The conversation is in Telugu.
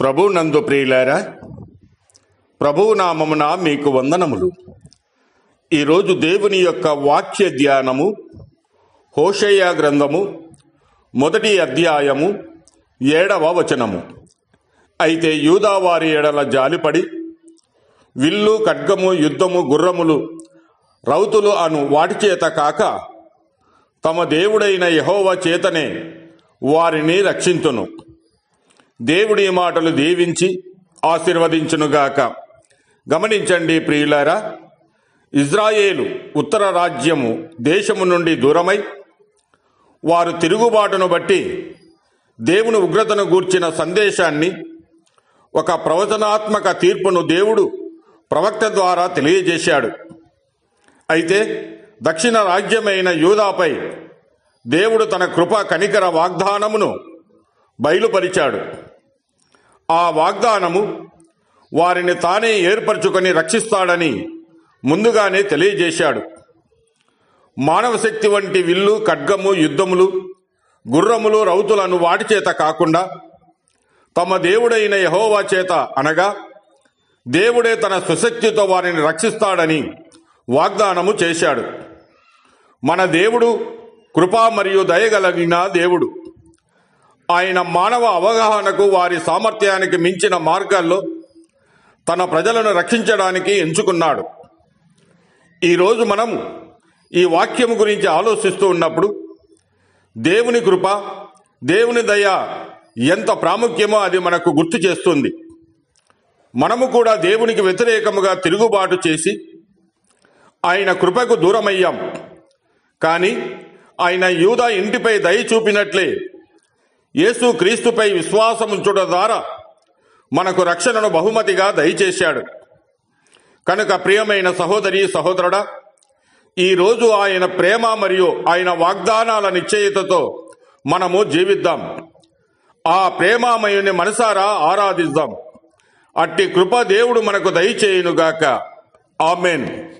ప్రభు నందు ప్రియులారా ప్రభువు నామమున మీకు వందనములు. ఈరోజు దేవుని యొక్క వాక్య ధ్యానము హోషయ్య గ్రంథము మొదటి అధ్యాయము ఏడవ వచనము. అయితే యూదావారి ఎడల జాలిపడి విల్లు ఖడ్గము యుద్ధము గుర్రములు రౌతులు అను వాటి చేత కాక తమ దేవుడైన యహోవ చేతనే వారిని రక్షించును దేవుడి మాటలు దీవించి ఆశీర్వదించునుగాక. గమనించండి ప్రియులారా ఇజ్రాయేలు ఉత్తర రాజ్యము దేశము నుండి దూరమై వారు తిరుగుబాటును బట్టి దేవుని ఉగ్రతను గూర్చిన సందేశాన్ని ఒక ప్రవచనాత్మక తీర్పును దేవుడు ప్రవక్త ద్వారా తెలియజేశాడు. అయితే దక్షిణ రాజ్యమైన యూదాపై దేవుడు తన కృప కనికర వాగ్దానమును బయలుపరిచాడు. ఆ వాగ్దానము వారిని తానే ఏర్పరచుకొని రక్షిస్తాడని ముందుగానే తెలియజేశాడు. మానవ శక్తి వంటి విల్లు ఖడ్గము యుద్ధములు గుర్రములు రౌతులను వాటి చేత కాకుండా తమ దేవుడైన యహోవా చేత అనగా దేవుడే తన సుశక్తితో వారిని రక్షిస్తాడని వాగ్దానము చేశాడు. మన దేవుడు కృపా మరియు దయగలిగిన దేవుడు. ఆయన మానవ అవగాహనకు వారి సామర్థ్యానికి మించిన మార్గాల్లో తన ప్రజలను రక్షించడానికి ఎంచుకున్నాడు. ఈరోజు మనం ఈ వాక్యం గురించి ఆలోచిస్తూ ఉన్నప్పుడు దేవుని కృప దేవుని దయ ఎంత ప్రాముఖ్యమో అది మనకు గుర్తు చేస్తుంది. మనము కూడా దేవునికి వ్యతిరేకముగా తిరుగుబాటు చేసి ఆయన కృపకు దూరమయ్యాం. కానీ ఆయన యూదా ఇంటిపై దయ చూపినట్లే యేసు క్రీస్తుపై విశ్వాసముంచుట ద్వారా మనకు రక్షణను బహుమతిగా దయచేశాడు. కనుక ప్రియమైన సహోదరి సహోదరుడా ఈరోజు ఆయన ప్రేమ మరియు ఆయన వాగ్దానాల నిశ్చయితతో మనము జీవిద్దాం. ఆ ప్రేమామయుని మనసారా ఆరాధిద్దాం. అట్టి కృప దేవుడు మనకు దయచేయునుగాక. ఆమెన్.